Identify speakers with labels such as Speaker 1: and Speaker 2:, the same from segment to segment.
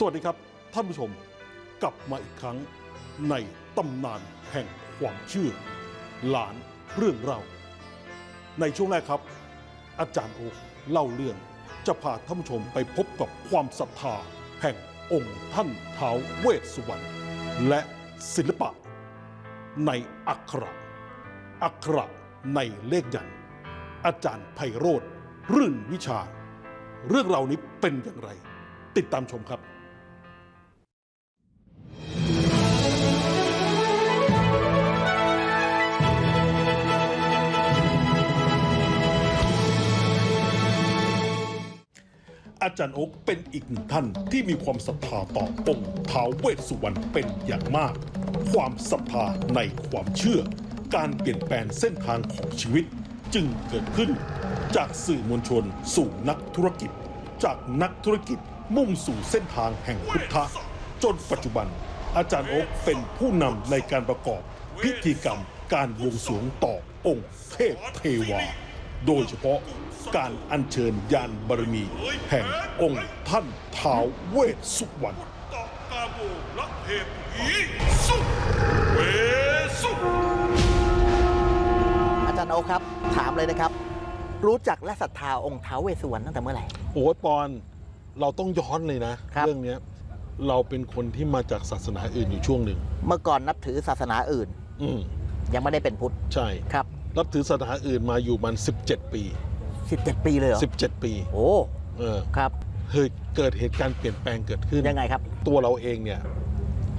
Speaker 1: สวัส
Speaker 2: ดีครับท่านผู้ชมกลับมาอีกครั้งในตำนานแห่งความเชื่อหลานเรื่องเรา ในช่วงแรกครับ อาจารย์โอ๊คเล่าเรื่องจะพาท่านผู้ชมไปพบกับความศรัทธาแห่งองค์ท่านท้าวเวสสุวรรณและศิลปะ ในอักขระ อักขระในเลขยัน อาจารย์ไพโรธรื่นวิชา เรื่องราวนี้เป็นอย่างไร ติดตามชมครับ จารย์โอ๊กเป็นอีกหนึ่งท่านที่มีความศรัทธาต่อองค์ท้าวเวสสุวรรณเป็นอย่างมาก ความศรัทธาในความเชื่อ การเปลี่ยนแปลงเส้นทางของชีวิต จึงเกิดขึ้น จากสื่อมวลชนสู่นักธุรกิจ จากนักธุรกิจมุ่งสู่เส้นทางแห่งพุทธะจนปัจจุบัน อาจารย์โอ๊กเป็นผู้นำในการประกอบพิธีกรรมการบวงสรวงต่อองค์เทพเทวา โดยเฉพาะการอัญเชิญยานบารมี แห่งองค์ท่านท้าวเวสสุวรรณ
Speaker 1: ตะกาโบละเทพอีสุเวสุ
Speaker 3: อาจารย์โอคครับ ถามเลยนะครับ รู้จักและศรัทธาองค์ท้าวเวสสุวรรณตั้งแต่เมื่อไหร่
Speaker 2: โอ้ยปอนเราต้องย้อนเลยนะ
Speaker 3: ครับ
Speaker 2: เรื่องเนี้ยเราเป็นคนที่มาจากศาสนาอื่นอยู่ช่วงหนึ่ง
Speaker 3: เมื่อก่อนนับถือศาสนาอื่น
Speaker 2: อืม
Speaker 3: ยังไม่ได้เป็นพุทธ
Speaker 2: ใช่
Speaker 3: ครับ
Speaker 2: รับถือศาสนาอื่นมาอยู่มัน 17 ปี
Speaker 3: 17 ปีเลยเหรอ
Speaker 2: 17 ปี
Speaker 3: โอ้
Speaker 2: เออ
Speaker 3: ครับ
Speaker 2: เฮ้ยเกิดเหตุการณ์เปลี่ยนแปลงเกิดขึ้น
Speaker 3: ยังไงครับ
Speaker 2: ตัวเราเองเนี่ย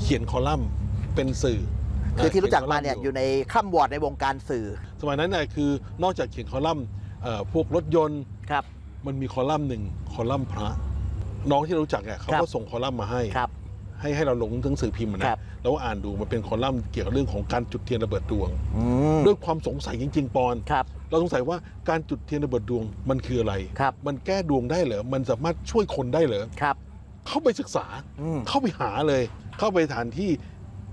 Speaker 2: เขียนคอลัมน์เป็นสื่อ
Speaker 3: คือที่รู้จักมา
Speaker 2: ขี
Speaker 3: เนี่ย
Speaker 2: ค
Speaker 3: อยู่ในข้ามวอร์ดในวงการสื่อ
Speaker 2: สมัยนั้นเนี่ยคือนอกจากเขียนคอลัมน์เอ่อพวกรถยนต์
Speaker 3: ครับ
Speaker 2: มันมีคอลัมน์หนึ่งคอลัมน์พระ น้องที่เรารู้จักเนี่ยเขา
Speaker 3: ครับ
Speaker 2: ก็ส่งคอลัมน์มาให้
Speaker 3: ครับ
Speaker 2: ให้ให้เราลงหนังสือพิมพ์อะ
Speaker 3: ครั
Speaker 2: นะ
Speaker 3: บ
Speaker 2: แล้วก็อ่านดูมันเป็นคอลัมน์เกี่ยวกับเรื่องของการจุดเทียนระเบิดดวง
Speaker 3: อืม
Speaker 2: ด้วยความสงสัยจริง ๆ ปอน
Speaker 3: ครับ
Speaker 2: เราสงสัยว่าการจุดเทียนระเบิดดวงมันคืออะไร
Speaker 3: ครับ
Speaker 2: มันแก้ดวงได้เหรอมันสามารถช่วยคนได้เหรอ
Speaker 3: ครับ
Speaker 2: เข้าไปศึกษา
Speaker 3: อืม
Speaker 2: เข้าไปหาเลย เข้าไปฐานที่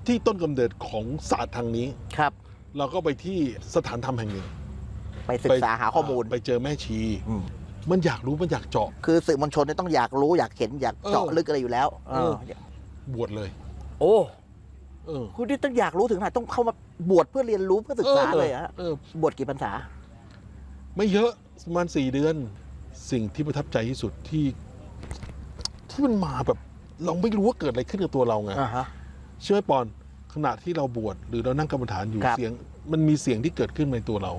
Speaker 2: ที่ต้นกำเนิดของศาสตร์ทางนี้
Speaker 3: ครับ
Speaker 2: เราก็ไปที่สถานธรรมแห่งหนึ่ง
Speaker 3: ไปศึกษาหาข้อมูล
Speaker 2: ไปเจอแม่ชี
Speaker 3: อืม
Speaker 2: มันอยากรู้มันอยากเจาะ
Speaker 3: คือสื่อมวลชนเนี่ยต้องอยากรู้อยากเห็นอยากเจาะ
Speaker 2: เออ
Speaker 3: ลึกอะไรอยู่แล้ว
Speaker 2: เออ
Speaker 3: เออ บ
Speaker 2: วชเลย
Speaker 3: โอ้
Speaker 2: เออ
Speaker 3: คุณที่ต้องอยากรู้ถึงขนาดต้องเข้ามาบวชเพื่อเรียนรู้เพื่อศึกษาเลยเหรอฮะ
Speaker 2: เออ
Speaker 3: บวชกี่พรรษา
Speaker 2: ไม่เยอะประมาณสี่เดือน สิ่งที่ประทับใจที่สุดที่ ที่มันมาแบบ เราไม่รู้ว่าเกิดอะไรขึ้นกับตัวเราไง
Speaker 3: อ่าฮะ
Speaker 2: เชื่อไหมปอนขณะที่เราบวชหรือเรานั่งกรรมฐานอยู่
Speaker 3: ครับ
Speaker 2: เสียง มันมีเสียงที่เกิดขึ้นในตัวเรา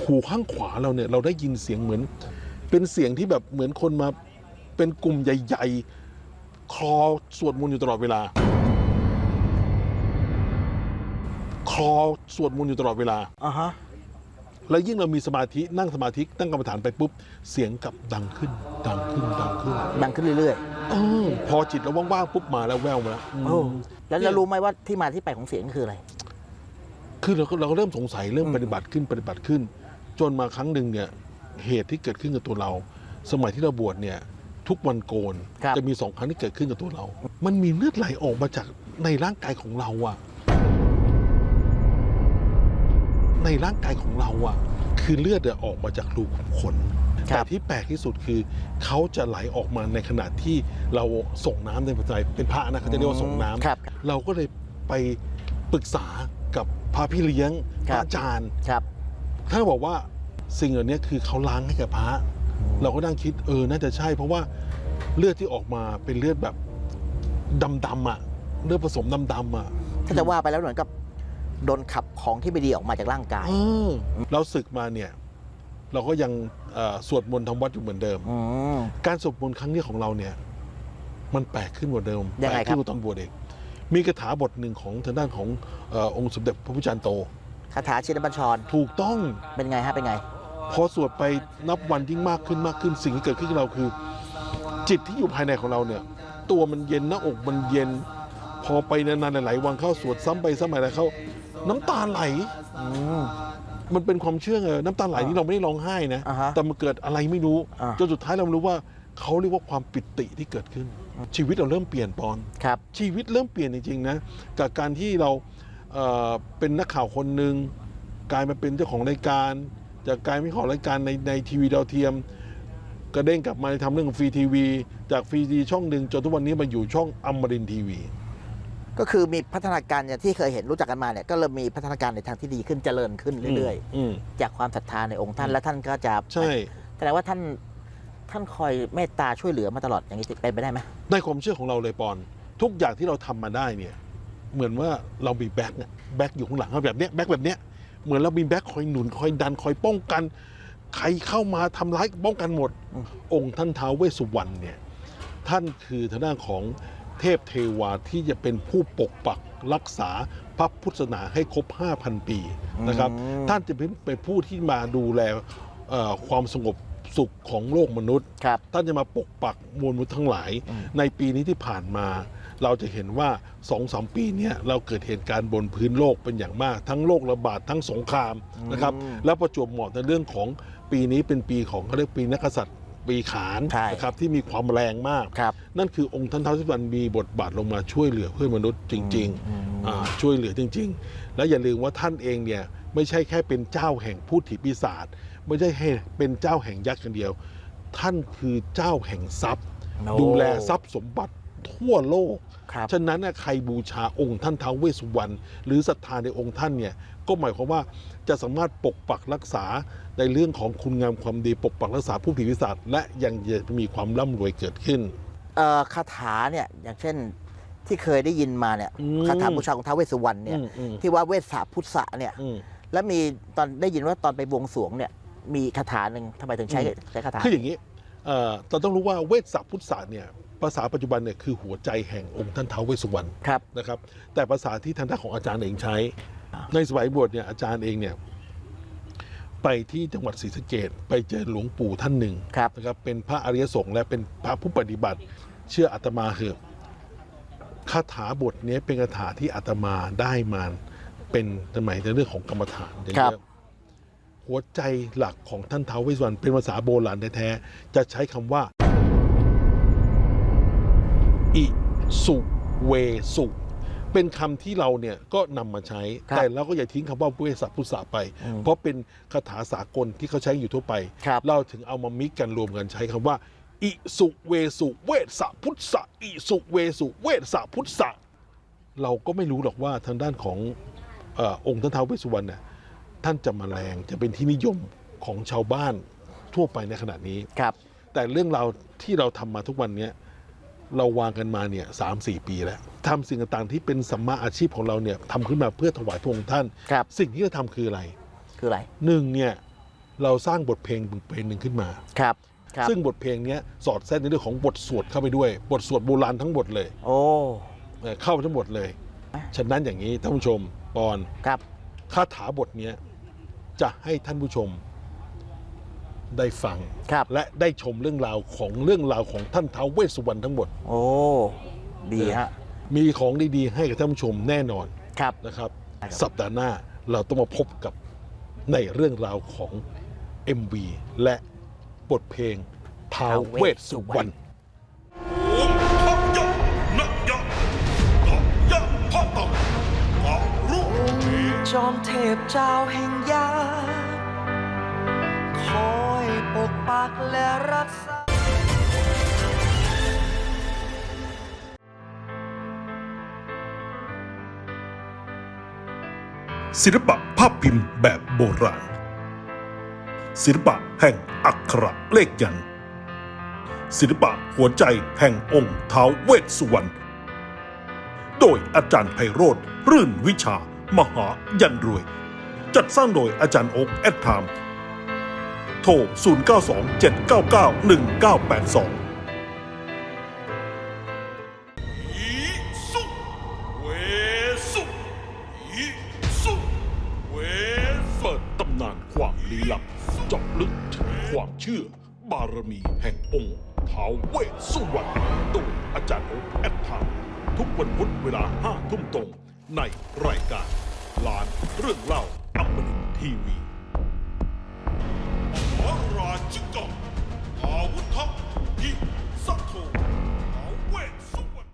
Speaker 2: หูข้างขวาเราเนี่ย เราได้ยินเสียงเหมือน เป็นเสียงที่แบบเหมือนคนมาเป็นกลุ่มใหญ่ ๆ คลอสวดมนต์อยู่ตลอดเวลา คลอสวดมนต์อยู่ตลอดเวลา
Speaker 3: อ่าฮะ
Speaker 2: แล้วยิ่งเรามีสมาธินั่งสมาธินั่งกรรมฐานไปปุ๊บ เสียงกลับดังขึ้น ดังขึ้นดังขึ้น
Speaker 3: ดังขึ้นเรื่อย
Speaker 2: เออพอจิตเราว่างๆปุ๊บมาแล้วแววมาแล้วอื
Speaker 3: ๆ
Speaker 2: ม
Speaker 3: โอ้แล้วเรารู้ไหมว่าที่มาที่ไปของเสียงคืออะไร
Speaker 2: คือเราก็เราก็เริ่มสงสัยเริ่ม
Speaker 3: อืม
Speaker 2: ปฏิบัติขึ้นปฏิบัติขึ้น จนมาครั้งหนึ่งเนี่ยเหตุที่เกิดขึ้นกับตัวเรา สมัยที่เราบวชเนี่ย ทุกวันโกน
Speaker 3: ครับ
Speaker 2: จะมีสองครั้งที่เกิดขึ้นกับตัวเรา มันมีเลือดไหลออกมาจากในร่างกายของเราอะในร่างกายของเราอะคือเลือดเนี่ยออกมาจากรูขุมขน
Speaker 3: ครั
Speaker 2: แต่
Speaker 3: บ
Speaker 2: ที่แปลกที่สุดคือเขาจะไหลออกมาในขณะที่เราส่งน้ำในปัจจัยเป็นพระนะเขาจะเรียกว่าส่งน้ำ
Speaker 3: ครับ
Speaker 2: เราก็เลยไปปรึกษากับพระพี่เลี้ยงพ
Speaker 3: ครั
Speaker 2: ระ
Speaker 3: บ
Speaker 2: อาจารย์
Speaker 3: ครับ
Speaker 2: ท่านก็บอกว่าสิ่งเหล่านี้คือเขาล้างให้กับพระ เราก็นั่งคิดเออน่าจะใช่ เพราะว่าเลือดที่ออกมาเป็นเลือดแบบดำๆอะเลือดผสมดำๆอะ
Speaker 3: ถ้าจะว่าไปแล้วเหมือนกับโดนขับของที่ไม่ดีออกมาจากร่างกาย
Speaker 2: เออเราศึกมาเนี่ย เราก็ยังเอ่อสวดมนต์ทำวัดอยู่เหมือนเดิม
Speaker 3: อืม
Speaker 2: การสวดมนต์ครั้งนี้ของเราเนี่ย มันแปลกขึ้นกว่าเดิม
Speaker 3: ยังไง
Speaker 2: แปลกขึ้น
Speaker 3: ครับ
Speaker 2: กว่าตอนบวชเองมีคาถาบทหนึ่งของทางด้านของเออองค์สมเด็จพระพุทธจารย์โต
Speaker 3: คาถาชินบัญชร
Speaker 2: ถูกต้อง
Speaker 3: เป็นไงฮะเป็นไง
Speaker 2: พอสวดไปนับวันยิ่งมากขึ้นมากขึ้นสิ่งที่เกิดขึ้นกับเราคือ จิตที่อยู่ภายในของเราเนี่ยตัวมันเย็นหน้าอกมันเย็น พอไปนานๆหลายๆวันเข้าสวดซ้ำไปซ้ำมาแล้วเข้า น้ำตาไหล
Speaker 3: อืม
Speaker 2: มันเป็นความเชื่อไงน้ำตาไหลนี่เราไม่ได้ร้องไห้นะ
Speaker 3: อ่าฮะ
Speaker 2: แต่มันเกิดอะไรไม่รู้
Speaker 3: อ่า
Speaker 2: จนสุดท้ายเรารู้ว่าเขาเรียกว่าความปิติที่เกิดขึ้น ชีวิตเราเริ่มเปลี่ยนปอน
Speaker 3: ครับ
Speaker 2: ชีวิตเริ่มเปลี่ยนจริงๆนะกับการที่เราเอ่อเป็นนักข่าวคนหนึ่งกลายมาเป็นเจ้าของรายการ จากการเป็นของรายการในในทีวีดาวเทียมกระเด้งกลับมาทำเรื่องฟรีทีวี จากฟรีทีวีช่องหนึ่งจนทุกวันนี้มาอยู่ช่องอมรินทีวี
Speaker 3: ก็คือมีพัฒนาการอย่างที่เคยเห็นรู้จักกันมาเนี่ยก็เริ่มมีพัฒนาการในทางที่ดีขึ้นเจริญขึ้นเรื่อย
Speaker 2: อืม
Speaker 3: ๆจากความศรัทธาในองค์ท่านและท่านก็จะ
Speaker 2: ใช่
Speaker 3: แสดงว่าท่านท่านคอยเมตตาช่วยเหลือมาตลอดอย่างนี้เป็นไปได้ไหม
Speaker 2: ในความเชื่อของเราเลยปอน ทุกอย่างที่เราทำมาได้เนี่ย เหมือนว่าเรามีแบ็คเนี่ยแบ็คอยู่ข้างหลังแบบเนี้ยแบ็คแบบเนี้ย เหมือนเรามีแบ็คคอยหนุนคอยดันคอยป้องกัน ใครเข้ามาทำร้ายป้องกันหมด องค์ท่านท้าวเวสสุวรรณเนี่ยท่านคือทางด้านของเทพเทวาที่จะเป็นผู้ปกปักรักษาพระพุทธศาสนาให้ครบ 5,000 ปีนะครับ
Speaker 3: อืม
Speaker 2: ท่านจะเป็นเป็นผู้ที่มาดูแลเอ่อความสงบสุขของโลกมนุษย์
Speaker 3: ครับ
Speaker 2: ท่านจะมาปกปักมวลมนุษย์ทั้งหลาย
Speaker 3: อืม
Speaker 2: ในปีนี้ที่ผ่านมา เราจะเห็นว่า2อสปีเนี้ยเราเกิดเหตุการณ์บนพื้นโลกเป็นอย่างมาก ทั้งโรคระบาดทั้งสงครามนะครับแล้วประจวบเหมาะในเรื่องของปีนี้เป็นปีของเขาเรียกปีนักกษัตริย์ปีขาน
Speaker 3: ใช่
Speaker 2: นะครับที่มีความแรงมาก
Speaker 3: ครับ
Speaker 2: นั่นคือองค์ท่านท้าวสิวันมีบทบาทลงมาช่วยเหลือเพื่อนมนุษย์จริง
Speaker 3: อืม
Speaker 2: ๆอ่าช่วยเหลือจริง ๆ และอย่าลืมว่าท่านเองเนี่ยไม่ใช่แค่เป็นเจ้าแห่งพูดผีปีศาจไม่ใช่ให้เป็นเจ้าแห่งยักษ์อย่างเดียว ท่านคือเจ้าแห่งทรัพย์
Speaker 3: โอ้
Speaker 2: ดูแลทรัพย์สมบัติ ทั่วโลก
Speaker 3: ครับ
Speaker 2: ฉะนั้นน่ะใครบูชาองค์ท่านท้าวเวสสุวรรณหรือศรัทธาในองค์ท่านเนี่ยก็หมายความว่าจะสามารถปกปักรักษาในเรื่องของคุณงามความดี ปกปักรักษาผู้ผีปีศาจและยังจะมีความร่ำรวยเกิดขึ้น
Speaker 3: เอ่อคาถาเนี่ยอย่างเช่นที่เคยได้ยินมาเนี่ย
Speaker 2: อืม
Speaker 3: คาถาบูชาของท้าวเวสสุวรรณเนี่ย
Speaker 2: อืมอืม
Speaker 3: ที่ว่าเวสสาพุทธะเนี่ย
Speaker 2: อืม
Speaker 3: แล้วมีตอนได้ยินว่าตอนไปบวงสรวงเนี่ยมีคาถาหนึ่งทำไมถึงใช้
Speaker 2: อืม
Speaker 3: ใช้คาถา
Speaker 2: คืออย่างนี้เอ่อเราต้องรู้ว่าเวสสัพพุทธศาสตร์เนี่ย ภาษาปัจจุบันเนี่ยคือหัวใจแห่งองค์ท่านท้าวเวสสุวรรณ
Speaker 3: ครับ
Speaker 2: นะครับ แต่ภาษาที่ทางด้านของอาจารย์เองใช้ ในสมัยบวชเนี่ยอาจารย์เองเนี่ยไปที่จังหวัดศรีสะเกดไปเจอหลวงปู่ท่านหนึ่ง
Speaker 3: ครับ
Speaker 2: นะครับเป็นพระอริยสงฆ์และเป็นพระผู้ปฏิบัติ เชื่ออาตมาเหอะคาถาบทนี้เป็นคาถาที่อาตมาได้มาเป็นสมัยในเรื่องของกรรมฐานเย
Speaker 3: ครับ
Speaker 2: อะๆหัวใจหลักของท่านท้าวเวสสุวรรณเป็นภาษาโบราณแท้ๆจะใช้คำว่า อิสุเวสุเป็นคำที่เราเนี่ยก็นำมาใช้
Speaker 3: ครับ
Speaker 2: แต่เราก็อย่าทิ้งคำว่าเวสสัพพุทธะไป
Speaker 3: อืม
Speaker 2: เพราะเป็นคาถาสากลที่เขาใช้อยู่ทั่วไป
Speaker 3: ครับ
Speaker 2: เราถึงเอามามิกกันรวมกันใช้คำว่า อิสุเวสุเวสสะพุทธะอิสุเวสุเวสสะพุทธะเราก็ไม่รู้หรอกว่าทางด้านของเออองค์ท่านท้าวเวสสุวรรณน่ะท่านจะมาแรงจะเป็นที่นิยมของชาวบ้านทั่วไปในขณะนี้
Speaker 3: ครับ
Speaker 2: แต่เรื่องราวที่เราทำมาทุกวันเนี้ย เราวางกันมาเนี่ยสามสี่ปีแล้วทำสิ่งต่างๆที่เป็นสัมมาอาชีพของเราเนี่ยทำขึ้นมาเพื่อถวายพระองค์ท่าน
Speaker 3: ครับ
Speaker 2: สิ่งที่เราทำคืออะไร
Speaker 3: คืออะไร
Speaker 2: หนึ่งเนี่ยเราสร้างบทเพลงเพลงหนึ่งขึ้นมา
Speaker 3: ครับครับ
Speaker 2: ซึ่งบทเพลงเนี้ยสอดแทรกในเรื่องของบทสวดเข้าไปด้วย บทสวดโบราณทั้งหมดเลย
Speaker 3: โอ้
Speaker 2: เอ่อเข้าไปทั้งหมดเลย ฉะนั้นอย่างนี้ท่านผู้ชมปอน
Speaker 3: ครับ
Speaker 2: คาถาบทเนี้ยจะให้ท่านผู้ชม ได้ฟัง
Speaker 3: ครับ
Speaker 2: และได้ชมเรื่องราวของเรื่องราวของท่านท้าวเวสสุวรรณทั้งหมด
Speaker 3: โอ้ ดีฮะ
Speaker 2: มีของดีๆให้กับท่านผู้ชมแน่นอน
Speaker 3: ครับ
Speaker 2: นะครับ
Speaker 3: ครับ
Speaker 2: สัปดาห์หน้าเราต้องมาพบกับในเรื่องราวของ MV และบทเพลงท้าวเวสสุวรรณ
Speaker 1: โอมทัพยะนะยะทัพยะพะตังอรุเอ
Speaker 4: จอมเทพเจ้าแห่งยาคอย ปกปักและรักษา
Speaker 2: ศิลปะภาพพิมพ์แบบโบราณ ศิลปะแห่งอักขระเลขยัน ศิลปะหัวใจแห่งองค์ท้าวเวสสุวรรณ โดยอาจารย์ไพโรธรื่นวิชามหายันรวย จัดสร้างโดยอาจารย์โอ๊กแอดไทม์ โทร 0927991982
Speaker 1: อีสุเวสุเวสุ
Speaker 2: เปิดตำนานความลี้ลับเจาะลึกถึงความเชื่อบารมีแห่งองค์ท้าวเวสสุวรรณโดยอาจารย์โอ๊คแอดทามทุกวันพุธเวลาห้าทุ่มตรง ในรายการลานเรื่องเล่าอัมมรินทีวี
Speaker 1: มหาราชิกา